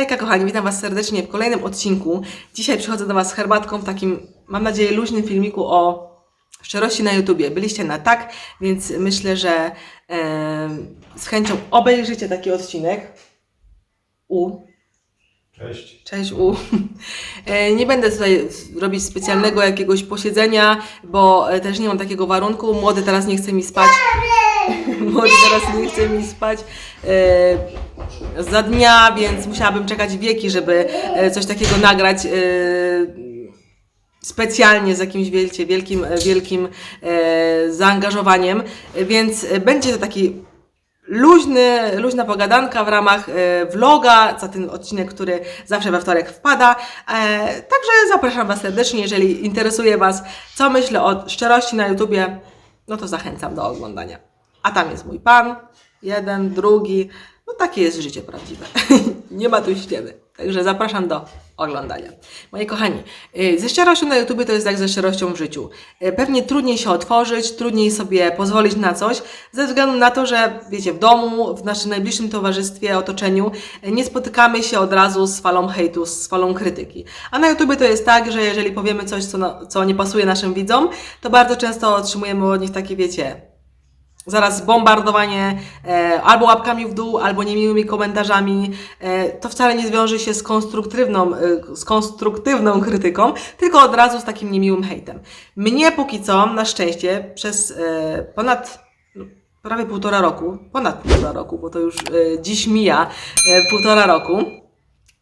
Hejka kochani, witam Was serdecznie w kolejnym odcinku. Dzisiaj przychodzę do Was z herbatką w takim, mam nadzieję, luźnym filmiku o szczerości na YouTubie. Byliście na tak, więc myślę, że em, z chęcią obejrzycie taki odcinek. U, Cześć. Cześć U. E, Nie będę tutaj robić specjalnego jakiegoś posiedzenia, bo e, też nie mam takiego warunku. Młody teraz nie chce mi spać. Młody teraz nie chce mi spać e, za dnia, więc musiałabym czekać wieki, żeby e, coś takiego nagrać e, specjalnie z jakimś wielcie, wielkim, e, wielkim zaangażowaniem. Więc będzie to taki luźny, luźna pogadanka w ramach vloga, za ten odcinek, który zawsze we wtorek wpada. Także zapraszam Was serdecznie, jeżeli interesuje Was, co myślę o szczerości na YouTubie, no to zachęcam do oglądania. A tam jest mój pan, jeden, drugi, no takie jest życie prawdziwe. Nie ma tu ściemy. Także zapraszam do oglądania. Moi kochani, y, ze szczerością na YouTube to jest jak ze szczerością w życiu. Y, Pewnie trudniej się otworzyć, trudniej sobie pozwolić na coś, ze względu na to, że wiecie, w domu, w naszym najbliższym towarzystwie, otoczeniu y, nie spotykamy się od razu z falą hejtu, z falą krytyki. A na YouTube to jest tak, że jeżeli powiemy coś, co, co nie pasuje naszym widzom, to bardzo często otrzymujemy od nich takie, wiecie, zaraz bombardowanie e, albo łapkami w dół, albo niemiłymi komentarzami. E, to wcale nie zwiąże się z konstruktywną, e, z konstruktywną krytyką, tylko od razu z takim niemiłym hejtem. Mnie póki co, na szczęście, przez e, ponad no, prawie półtora roku, ponad półtora roku, bo to już e, dziś mija e, półtora roku,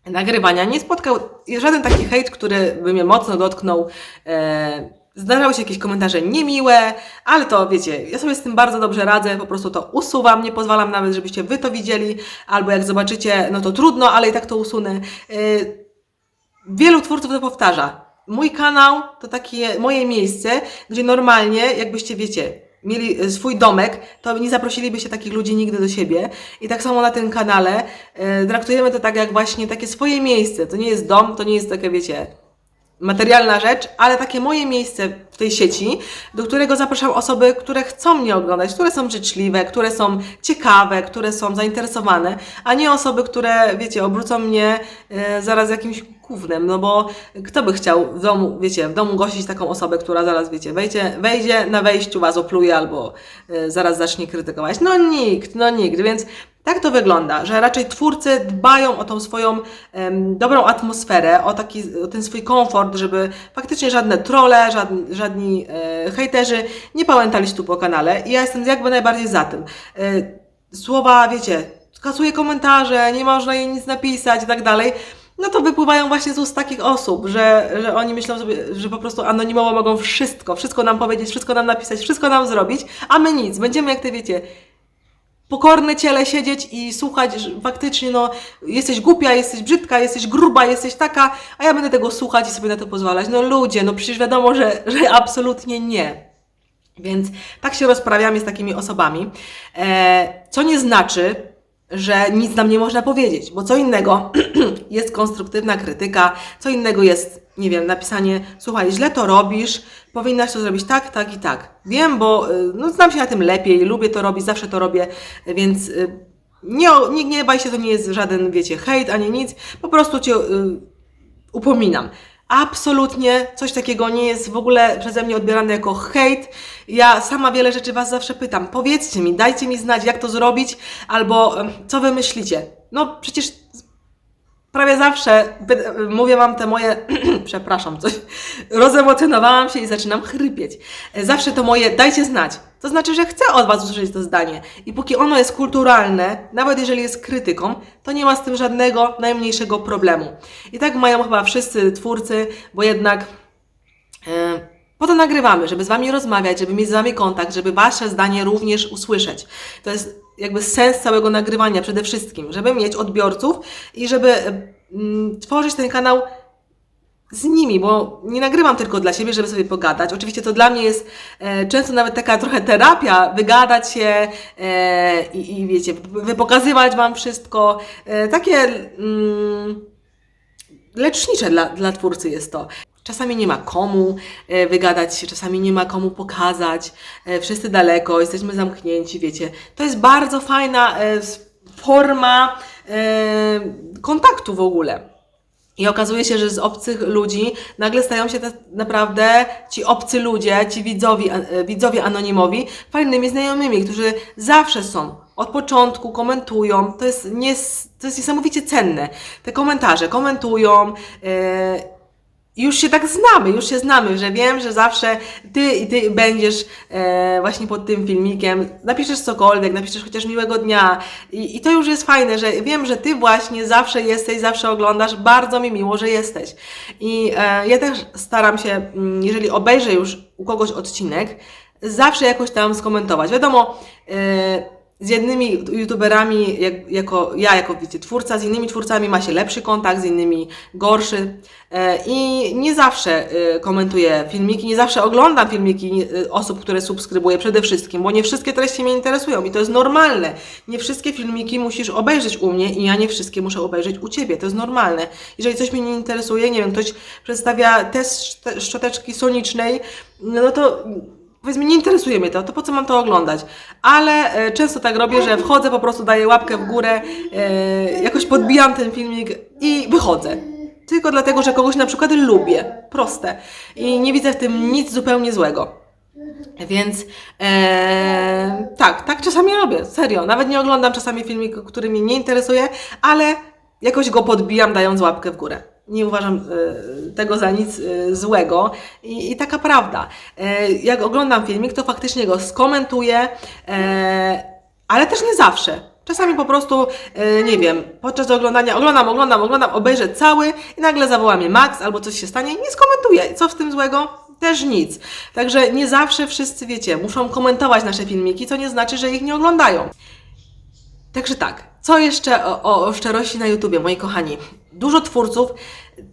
nagrywania nie spotkał żaden taki hejt, który by mnie mocno dotknął. E, zdarzały się jakieś komentarze niemiłe, ale to wiecie, ja sobie z tym bardzo dobrze radzę, po prostu to usuwam, nie pozwalam nawet, żebyście wy to widzieli, albo jak zobaczycie, no to trudno, ale i tak to usunę. E, wielu twórców to powtarza. Mój kanał to takie moje miejsce, gdzie normalnie, jakbyście wiecie, mieli swój domek, to nie zaprosilibyście takich ludzi nigdy do siebie. I tak samo na tym kanale e, traktujemy to tak jak właśnie takie swoje miejsce. To nie jest dom, to nie jest takie, wiecie, materialna rzecz, ale takie moje miejsce w tej sieci, do którego zapraszam osoby, które chcą mnie oglądać, które są życzliwe, które są ciekawe, które są zainteresowane, a nie osoby, które, wiecie, obrócą mnie e, zaraz jakimś gównem, no bo kto by chciał w domu, wiecie, w domu gościć taką osobę, która zaraz, wiecie, wejdzie, wejdzie na wejściu, was opluje albo e, zaraz zacznie krytykować. No nikt, no nikt, więc tak to wygląda, że raczej twórcy dbają o tą swoją em, dobrą atmosferę, o, taki, o ten swój komfort, żeby faktycznie żadne trolle, żadni, żadni e, hejterzy nie pałętali tu po kanale i ja jestem jakby najbardziej za tym. E, słowa, wiecie, skasuję komentarze, nie można jej nic napisać i tak dalej, no to wypływają właśnie z ust takich osób, że, że oni myślą sobie, że po prostu anonimowo mogą wszystko, wszystko nam powiedzieć, wszystko nam napisać, wszystko nam zrobić, a my nic. Będziemy, jak te wiecie, pokorne ciele siedzieć i słuchać, że faktycznie no, jesteś głupia, jesteś brzydka, jesteś gruba, jesteś taka, a ja będę tego słuchać i sobie na to pozwalać. No ludzie, no przecież wiadomo, że, że absolutnie nie. Więc tak się rozprawiamy z takimi osobami, e, co nie znaczy, że nic nam nie można powiedzieć, bo co innego jest konstruktywna krytyka, co innego jest, nie wiem, napisanie, słuchaj, źle to robisz, powinnaś to zrobić tak, tak i tak. Wiem, bo y, no, znam się na tym lepiej, lubię to robić, zawsze to robię, więc y, nie, nie gniewaj się, to nie jest żaden, wiecie, hejt ani nic, po prostu Cię y, upominam. Absolutnie coś takiego nie jest w ogóle przeze mnie odbierane jako hejt. Ja sama wiele rzeczy Was zawsze pytam. Powiedzcie mi, dajcie mi znać, jak to zrobić, albo co Wy myślicie. No przecież prawie zawsze mówię Wam te moje, przepraszam, coś, rozemocjonowałam się i zaczynam chrypieć. E, Zawsze to moje, dajcie znać. To znaczy, że chcę od Was usłyszeć to zdanie. I póki ono jest kulturalne, nawet jeżeli jest krytyką, to nie ma z tym żadnego najmniejszego problemu. I tak mają chyba wszyscy twórcy, bo jednak e, po to nagrywamy, żeby z Wami rozmawiać, żeby mieć z Wami kontakt, żeby Wasze zdanie również usłyszeć. To jest jakby sens całego nagrywania przede wszystkim, żeby mieć odbiorców i żeby mm, tworzyć ten kanał z nimi, bo nie nagrywam tylko dla siebie, żeby sobie pogadać. Oczywiście to dla mnie jest e, często nawet taka trochę terapia, wygadać się e, i, i wiecie, wypokazywać Wam wszystko. E, takie mm, lecznicze dla, dla twórcy jest to. Czasami nie ma komu e, wygadać się, czasami nie ma komu pokazać, e, wszyscy daleko, jesteśmy zamknięci, wiecie. To jest bardzo fajna e, forma kontaktu w ogóle. I okazuje się, że z obcych ludzi nagle stają się te, naprawdę ci obcy ludzie, ci widzowie, widzowie anonimowi, fajnymi znajomymi, którzy zawsze są, od początku komentują. To jest, nies, to jest niesamowicie cenne. Te komentarze komentują. I już się tak znamy, już się znamy, że wiem, że zawsze ty i ty będziesz e, właśnie pod tym filmikiem, napiszesz cokolwiek, napiszesz chociaż miłego dnia I, i to już jest fajne, że wiem, że ty właśnie zawsze jesteś, zawsze oglądasz, bardzo mi miło, że jesteś. I e, ja też staram się, mm, jeżeli obejrzę już u kogoś odcinek, zawsze jakoś tam skomentować. Wiadomo, e, z jednymi youtuberami, jak, jako ja, jako wiecie, twórca, z innymi twórcami ma się lepszy kontakt, z innymi gorszy. E, I nie zawsze e, komentuję filmiki, nie zawsze oglądam filmiki e, osób, które subskrybuję przede wszystkim, bo nie wszystkie treści mnie interesują i to jest normalne. Nie wszystkie filmiki musisz obejrzeć u mnie i ja nie wszystkie muszę obejrzeć u Ciebie, to jest normalne. Jeżeli coś mnie nie interesuje, nie wiem, ktoś przedstawia test szczoteczki sonicznej, no to powiedzmy, nie interesuje mnie to, to po co mam to oglądać? Ale e, często tak robię, że wchodzę, po prostu daję łapkę w górę, e, jakoś podbijam ten filmik i wychodzę. Tylko dlatego, że kogoś na przykład lubię. Proste. I nie widzę w tym nic zupełnie złego. Więc e, tak, tak czasami robię, serio. Nawet nie oglądam czasami filmik, który mnie nie interesuje, ale jakoś go podbijam, dając łapkę w górę. Nie uważam e, tego za nic e, złego I, i taka prawda. E, jak oglądam filmik, to faktycznie go skomentuję, ale też nie zawsze. Czasami po prostu, nie wiem, podczas oglądania oglądam, oglądam, oglądam, obejrzę cały i nagle zawoła mnie Max albo coś się stanie i nie skomentuję. Co w tym złego? Też nic. Także nie zawsze wszyscy, wiecie, muszą komentować nasze filmiki, co nie znaczy, że ich nie oglądają. Także tak, co jeszcze o, o szczerości na YouTubie, moi kochani? Dużo twórców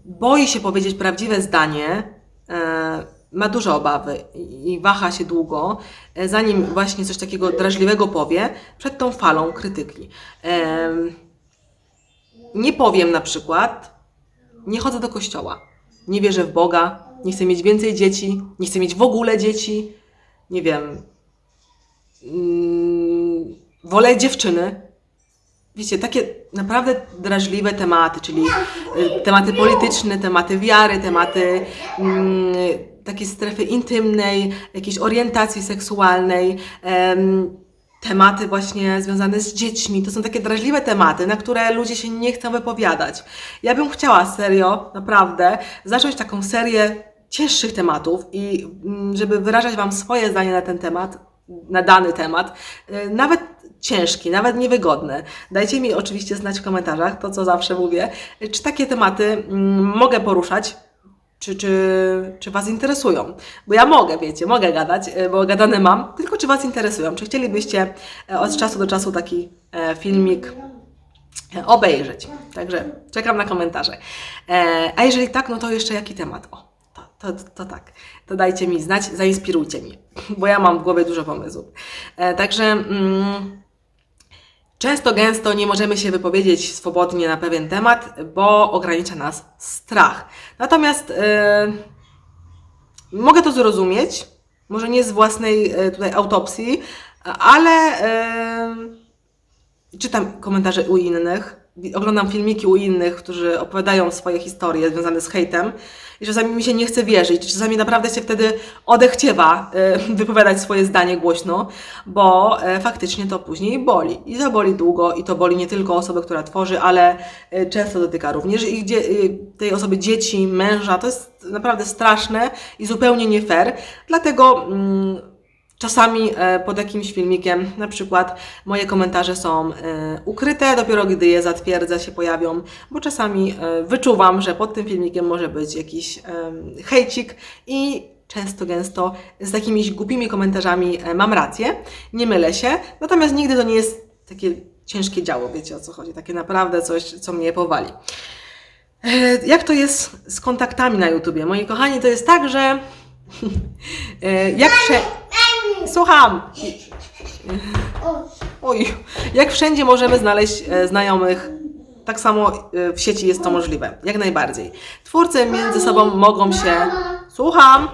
boi się powiedzieć prawdziwe zdanie, e, ma duże obawy i, waha się długo, e, zanim właśnie coś takiego drażliwego powie, przed tą falą krytyki. Em, nie powiem na przykład, nie chodzę do kościoła, nie wierzę w Boga, nie chcę mieć więcej dzieci, nie chcę mieć w ogóle dzieci, nie wiem, mm, wolę dziewczyny. Wiecie, takie naprawdę drażliwe tematy, czyli y, tematy polityczne, tematy wiary, tematy mm, takiej strefy intymnej, jakiejś orientacji seksualnej, em, tematy właśnie związane z dziećmi. To są takie drażliwe tematy, na które ludzie się nie chcą wypowiadać. Ja bym chciała serio, naprawdę, zacząć taką serię cięższych tematów i mm, żeby wyrażać Wam swoje zdanie na ten temat, na dany temat, y, nawet ciężki, nawet niewygodny. Dajcie mi oczywiście znać w komentarzach, to co zawsze mówię, czy takie tematy mm, mogę poruszać, czy, czy, czy Was interesują. Bo ja mogę, wiecie, mogę gadać, y, bo gadane mam, tylko czy Was interesują. Czy chcielibyście e, od czasu do czasu taki e, filmik e, obejrzeć. Także czekam na komentarze. E, a jeżeli tak, no to jeszcze jaki temat? O, to, to, to tak. To dajcie mi znać, zainspirujcie mnie, bo ja mam w głowie dużo pomysłów. E, także mm, często, gęsto nie możemy się wypowiedzieć swobodnie na pewien temat, bo ogranicza nas strach. Natomiast e, mogę to zrozumieć, może nie z własnej e, tutaj autopsji, ale e, czytam komentarze u innych, oglądam filmiki u innych, którzy opowiadają swoje historie związane z hejtem i czasami mi się nie chce wierzyć, czasami naprawdę się wtedy odechciewa e, wypowiadać swoje zdanie głośno, bo e, faktycznie to później boli. I to boli długo i to boli nie tylko osobę, która tworzy, ale e, często dotyka również ich e, tej osoby dzieci, męża. To jest naprawdę straszne i zupełnie nie fair. Dlatego mm, Czasami e, pod jakimś filmikiem, na przykład moje komentarze są e, ukryte, dopiero gdy je zatwierdza się pojawią, bo czasami e, wyczuwam, że pod tym filmikiem może być jakiś hejcik i często, gęsto z takimiś głupimi komentarzami mam rację, nie mylę się, natomiast nigdy to nie jest takie ciężkie działo, wiecie o co chodzi, takie naprawdę coś, co mnie powali. Jak to jest z kontaktami na YouTubie? Moi kochani, to jest tak, że jak prze... Słucham! Oj, jak wszędzie możemy znaleźć e, znajomych, tak samo e, w sieci jest to możliwe, jak najbardziej. Twórcy między sobą mogą się. Słucham!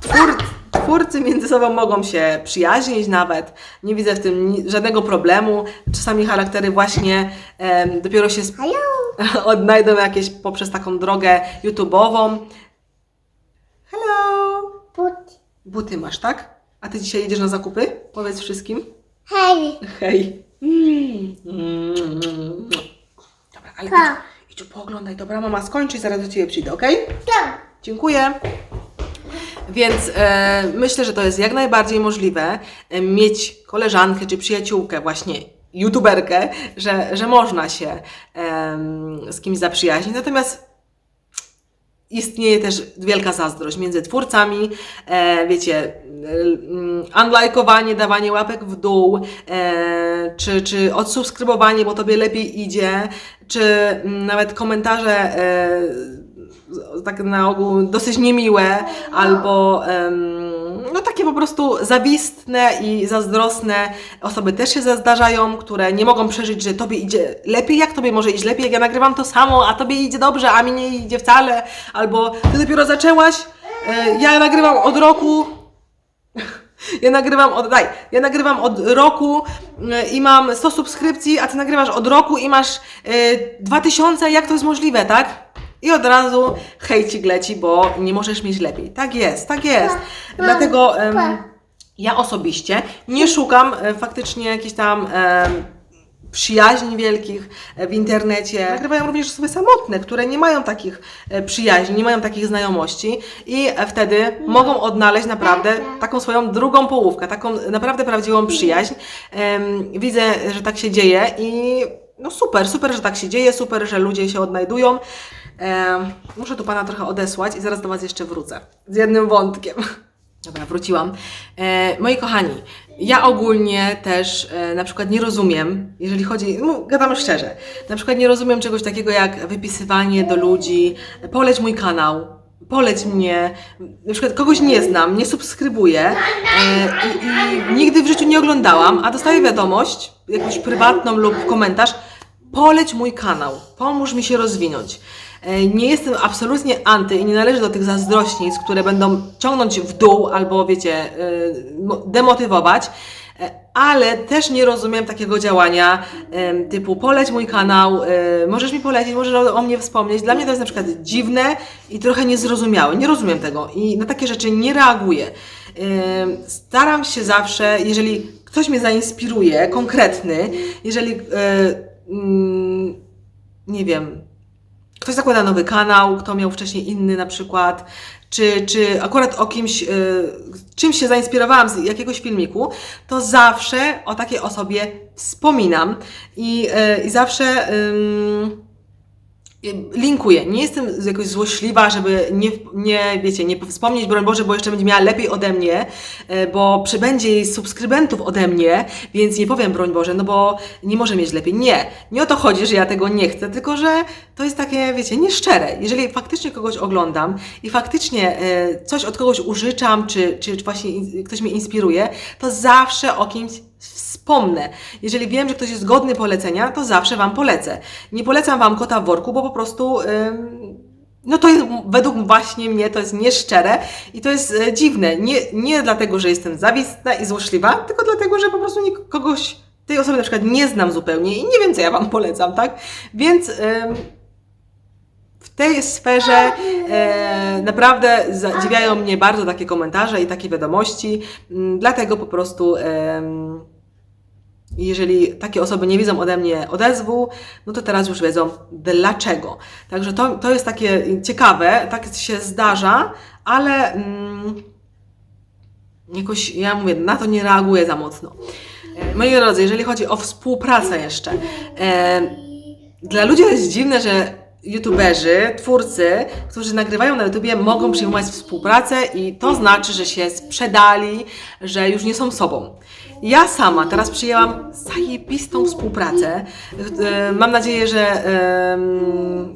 Twór, twórcy między sobą mogą się przyjaźnić nawet. Nie widzę w tym ni- żadnego problemu. Czasami charaktery właśnie em, dopiero się sp- odnajdą jakieś poprzez taką drogę YouTube'ową. Hello! Buty masz, tak? A ty dzisiaj jedziesz na zakupy? Powiedz wszystkim. Hej. Hej. Mm. Mm. Dobra, ale idź, Pa. idź pooglądaj. Dobra, mama skończy i zaraz do Ciebie przyjdę, okej? Tak. Dziękuję. Więc e, myślę, że to jest jak najbardziej możliwe e, mieć koleżankę czy przyjaciółkę, właśnie youtuberkę, że, że można się em, z kimś zaprzyjaźnić. Natomiast istnieje też wielka zazdrość między twórcami, e, wiecie, e, mm, unlajkowanie, dawanie łapek w dół, e, czy, czy odsubskrybowanie, bo tobie lepiej idzie, czy mm, nawet komentarze e, tak na ogół dosyć niemiłe, albo em, no po prostu zawistne i zazdrosne osoby też się zdarzają, które nie mogą przeżyć, że tobie idzie lepiej, jak tobie może iść lepiej, jak ja nagrywam to samo, a tobie idzie dobrze, a mi nie idzie wcale, albo ty dopiero zaczęłaś, e, ja nagrywam od roku, ja nagrywam od, daj, ja nagrywam od roku y, i mam 100 subskrypcji, a ty nagrywasz od roku i masz y, 2000, jak to jest możliwe, tak? I od razu hejcik leci, bo nie możesz mieć lepiej. Tak jest, tak jest. Dlatego em, ja osobiście nie szukam e, faktycznie jakichś tam em, przyjaźni wielkich e, w internecie. Nagrywają również osoby samotne, które nie mają takich e, przyjaźni, nie mają takich znajomości i e, wtedy mogą odnaleźć naprawdę taką swoją drugą połówkę, taką naprawdę prawdziwą przyjaźń. Em, Widzę, że tak się dzieje i no super, super, że tak się dzieje, super, że ludzie się odnajdują. Em, Muszę tu Pana trochę odesłać i zaraz do Was jeszcze wrócę z jednym wątkiem. Dobra, wróciłam. E, moi kochani, ja ogólnie też e, na przykład nie rozumiem, jeżeli chodzi, no, szczerze, na przykład nie rozumiem czegoś takiego jak wypisywanie do ludzi, poleć mój kanał, poleć mnie, na przykład kogoś nie znam, nie subskrybuję e, i, i nigdy w życiu nie oglądałam, a dostaję wiadomość, jakąś prywatną lub komentarz, poleć mój kanał, pomóż mi się rozwinąć. E, Nie jestem absolutnie anty i nie należę do tych zazdrośnic, które będą ciągnąć w dół albo, wiecie, e, mo- demotywować, e, ale też nie rozumiem takiego działania typu poleć mój kanał, możesz mi polecić, możesz o, mnie wspomnieć. Dla mnie to jest na przykład dziwne i trochę niezrozumiałe. Nie rozumiem tego i na takie rzeczy nie reaguję. Staram się zawsze, jeżeli ktoś mnie zainspiruje, konkretny, jeżeli mm, nie wiem, ktoś zakłada nowy kanał, kto miał wcześniej inny na przykład, czy, czy akurat o kimś, y, czymś się zainspirowałam z jakiegoś filmiku, to zawsze o takiej osobie wspominam. I, y, i zawsze y, linkuję. Nie jestem jakoś złośliwa, żeby nie, nie, wiecie, nie wspomnieć, broń Boże, bo jeszcze będzie miała lepiej ode mnie, y, bo przybędzie jej subskrybentów ode mnie, więc nie powiem, broń Boże, no bo nie może mieć lepiej. Nie, nie o to chodzi, że ja tego nie chcę, tylko że to jest takie, wiecie, nieszczere. Jeżeli faktycznie kogoś oglądam i faktycznie y, coś od kogoś użyczam, czy, czy właśnie ktoś mnie inspiruje, to zawsze o kimś wspomnę. Jeżeli wiem, że ktoś jest godny polecenia, to zawsze Wam polecę. Nie polecam Wam kota w worku, bo po prostu... ym, no to jest, według właśnie mnie to jest nieszczere i to jest e, dziwne. Nie, nie dlatego, że jestem zawistna i złośliwa, tylko dlatego, że po prostu kogoś, tej osoby na przykład nie znam zupełnie i nie wiem, co ja Wam polecam, tak? Więc w tej sferze e, naprawdę zadziwiają mnie bardzo takie komentarze i takie wiadomości, m, dlatego po prostu jeżeli takie osoby nie widzą ode mnie odezwu, no to teraz już wiedzą dlaczego. Także to, to jest takie ciekawe, tak się zdarza, ale mm, jakoś ja mówię, na to nie reaguję za mocno. E, Moi drodzy, jeżeli chodzi o współpracę jeszcze, e, dla ludzi jest dziwne, że youtuberzy, twórcy, którzy nagrywają na YouTubie, mogą przyjmować współpracę i to znaczy, że się sprzedali, że już nie są sobą. Ja sama teraz przyjęłam zajebistą współpracę. E, Mam nadzieję, że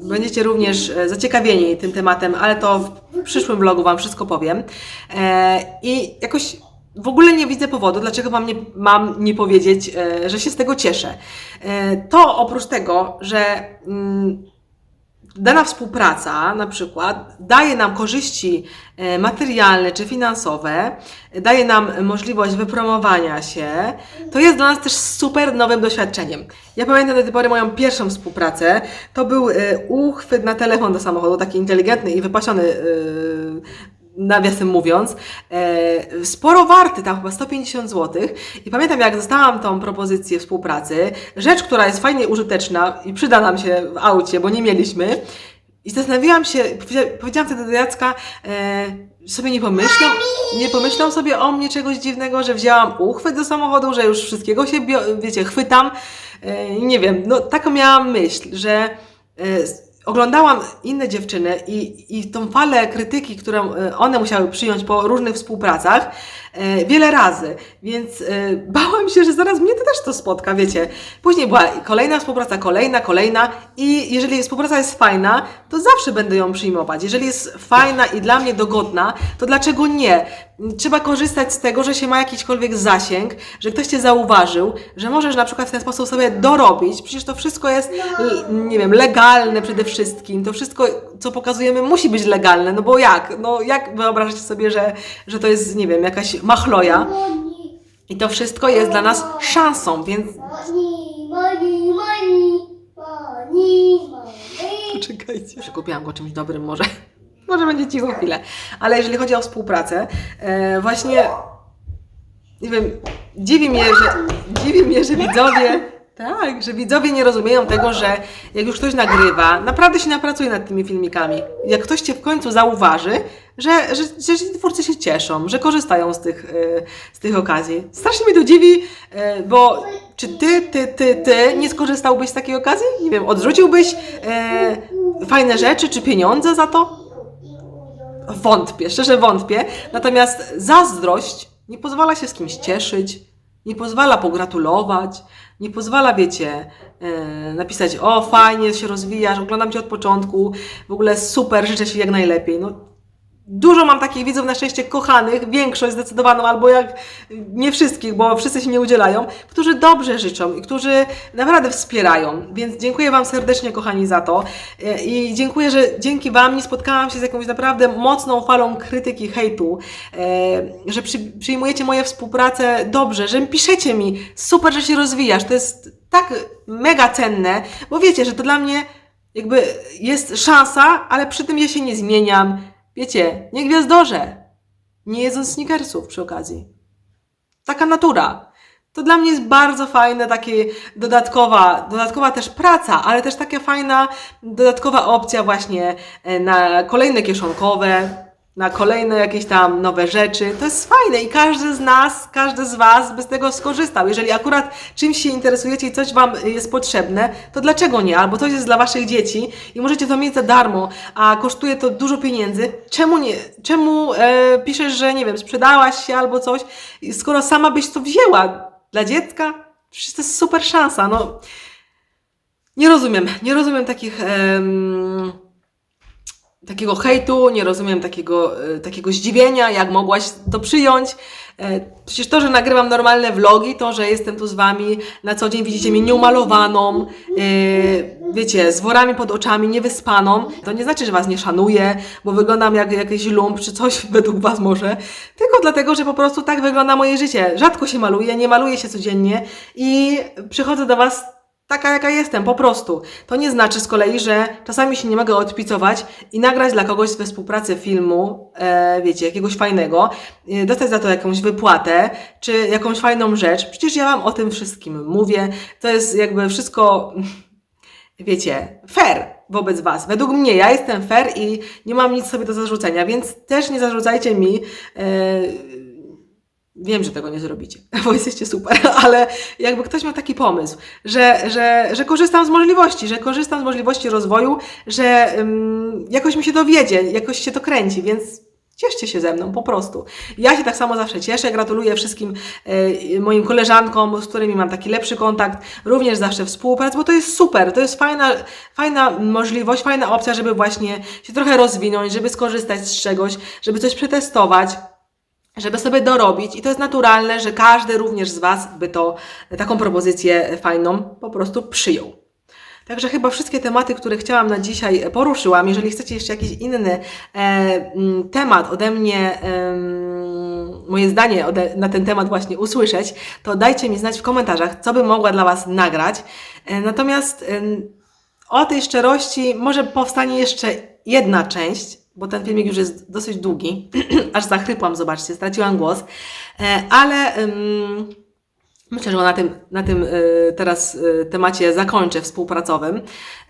będziecie również e, zaciekawieni tym tematem, ale to w przyszłym vlogu Wam wszystko powiem. E, I jakoś w ogóle nie widzę powodu, dlaczego mam nie, mam nie powiedzieć, że się z tego cieszę. To oprócz tego, że mm, dana współpraca na przykład daje nam korzyści e, materialne czy finansowe, e, daje nam możliwość wypromowania się, to jest dla nas też super nowym doświadczeniem. Ja pamiętam do tej pory moją pierwszą współpracę. To był e, uchwyt na telefon do samochodu, taki inteligentny i wypasiony. Nawiasem mówiąc, e, sporo warty, tam chyba 150 zł. I pamiętam, jak dostałam tą propozycję współpracy, rzecz, która jest fajnie użyteczna i przyda nam się w aucie, bo nie mieliśmy. I zastanawiałam się, powiedzia- powiedziałam wtedy do Jacka, e, sobie nie pomyślą, nie pomyślą sobie o mnie czegoś dziwnego, że wzięłam uchwyt do samochodu, że już wszystkiego się, wiecie, chwytam. E, nie wiem, no taką miałam myśl, że oglądałam inne dziewczyny i, i tą falę krytyki, którą e, one musiały przyjąć po różnych współpracach, wiele razy, więc e, bałam się, że zaraz mnie to też to spotka, wiecie. Później była kolejna współpraca, kolejna, kolejna i jeżeli współpraca jest fajna, to zawsze będę ją przyjmować. Jeżeli jest fajna i dla mnie dogodna, to dlaczego nie? Trzeba korzystać z tego, że się ma jakikolwiek zasięg, że ktoś Cię zauważył, że możesz na przykład w ten sposób sobie dorobić. Przecież to wszystko jest, l- nie wiem, legalne przede wszystkim. To wszystko, co pokazujemy, musi być legalne. No bo jak? No jak wyobrażacie sobie, że, że to jest, nie wiem, jakaś machloja? I to wszystko jest dla nas szansą, więc money, money, money, money, money. Czekajcie. Przekupiłam go czymś dobrym może. Może będzie cicho chwilę. Ale jeżeli chodzi o współpracę, e, właśnie nie wiem, dziwi mnie, że dziwi mnie, że widzowie tak, że widzowie nie rozumieją tego, że jak już ktoś nagrywa, naprawdę się napracuje nad tymi filmikami. Jak ktoś cię w końcu zauważy, że, że, że ci twórcy się cieszą, że korzystają z tych, e, z tych okazji. Strasznie mnie to dziwi, e, bo czy ty, ty, ty, ty nie skorzystałbyś z takiej okazji? Nie wiem, odrzuciłbyś e, fajne rzeczy czy pieniądze za to? Wątpię, szczerze wątpię. Natomiast zazdrość nie pozwala się z kimś cieszyć, nie pozwala pogratulować, nie pozwala, wiecie, napisać: O, fajnie się rozwijasz, oglądam cię od początku, w ogóle super, życzę ci jak najlepiej. No, Dużo mam takich widzów na szczęście kochanych, większość zdecydowaną, albo jak nie wszystkich, bo wszyscy się nie udzielają, którzy dobrze życzą i którzy naprawdę wspierają. Więc dziękuję Wam serdecznie, kochani, za to. E, I dziękuję, że dzięki Wam nie spotkałam się z jakąś naprawdę mocną falą krytyki, hejtu, e, że przy, przyjmujecie moje współpracę dobrze, że piszecie mi, super, że się rozwijasz. To jest tak mega cenne, bo wiecie, że to dla mnie jakby jest szansa, ale przy tym ja się nie zmieniam. Wiecie, nie gwiazdorze, nie jedząc snickersów przy okazji. Taka natura. To dla mnie jest bardzo fajne, takie dodatkowa, dodatkowa też praca, ale też taka fajna, dodatkowa opcja właśnie e, na kolejne kieszonkowe, na kolejne jakieś tam nowe rzeczy. To jest fajne i każdy z nas, każdy z Was by z tego skorzystał. Jeżeli akurat czymś się interesujecie i coś Wam jest potrzebne, to dlaczego nie? Albo coś jest dla Waszych dzieci i możecie to mieć za darmo, a kosztuje to dużo pieniędzy. Czemu nie? Czemu e, piszesz, że nie wiem, sprzedałaś się albo coś, skoro sama byś to wzięła dla dziecka? Przecież to jest super szansa. No, nie rozumiem, nie rozumiem takich. em, takiego hejtu, nie rozumiem takiego, e, takiego zdziwienia, jak mogłaś to przyjąć. E, Przecież to, że nagrywam normalne vlogi, to, że jestem tu z Wami na co dzień, widzicie mnie nieumalowaną, e, wiecie, z worami pod oczami, niewyspaną, to nie znaczy, że Was nie szanuję, bo wyglądam jak jakiś lump czy coś według Was może, tylko dlatego, że po prostu tak wygląda moje życie. Rzadko się maluję, nie maluję się codziennie i przychodzę do Was taka, jaka jestem, po prostu. To nie znaczy z kolei, że czasami się nie mogę odpicować i nagrać dla kogoś we współpracy filmu, e, wiecie, jakiegoś fajnego, e, dostać za to jakąś wypłatę, czy jakąś fajną rzecz. Przecież ja Wam o tym wszystkim mówię. To jest jakby wszystko, wiecie, fair wobec Was. Według mnie, ja jestem fair i nie mam nic sobie do zarzucenia, więc też nie zarzucajcie mi, e, Wiem, że tego nie zrobicie, bo jesteście super, ale jakby ktoś miał taki pomysł, że, że, że korzystam z możliwości, że korzystam z możliwości rozwoju, że ym, jakoś mi się to wiedzie, jakoś się to kręci, więc cieszcie się ze mną, po prostu. Ja się tak samo zawsze cieszę, gratuluję wszystkim e, moim koleżankom, z którymi mam taki lepszy kontakt, również zawsze współprac, bo to jest super, to jest fajna, fajna możliwość, fajna opcja, żeby właśnie się trochę rozwinąć, żeby skorzystać z czegoś, żeby coś przetestować żeby sobie dorobić i to jest naturalne, że każdy również z Was by to, taką propozycję fajną po prostu przyjął. Także chyba wszystkie tematy, które chciałam na dzisiaj e, poruszyłam. Jeżeli chcecie jeszcze jakiś inny e, m, temat ode mnie, em, moje zdanie ode, na ten temat właśnie usłyszeć, to dajcie mi znać w komentarzach, co bym mogła dla Was nagrać. E, natomiast em, o tej szczerości może powstanie jeszcze jedna część, bo ten filmik już jest dosyć długi. Aż zachrypłam, zobaczcie, straciłam głos. E, ale em, myślę, że na tym, na tym e, teraz e, temacie zakończę współpracowym.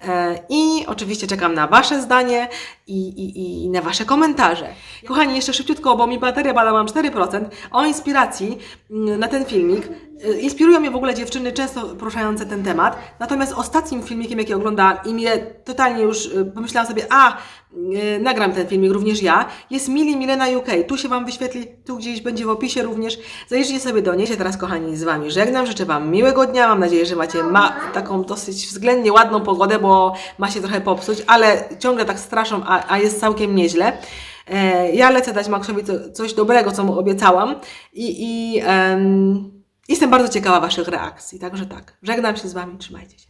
E, I oczywiście czekam na Wasze zdanie i, i, i na Wasze komentarze. Kochani, jeszcze szybciutko, bo mi bateria bada mam 4%, o inspiracji mm, na ten filmik. E, Inspirują mnie w ogóle dziewczyny często poruszające ten temat. Natomiast ostatnim filmikiem, jaki oglądałam i mnie totalnie już pomyślałam sobie, a nagram ten filmik również ja, jest Mili Milena UK. Tu się Wam wyświetli, tu gdzieś będzie w opisie również. Zajrzyjcie sobie do niej. Się teraz, kochani, z Wami żegnam. Życzę Wam miłego dnia. Mam nadzieję, że macie ma taką dosyć względnie ładną pogodę, bo ma się trochę popsuć, ale ciągle tak straszą, a, a jest całkiem nieźle. E, ja lecę dać Maxowi co, coś dobrego, co mu obiecałam i, i em, jestem bardzo ciekawa Waszych reakcji. Także tak, żegnam się z Wami, trzymajcie się.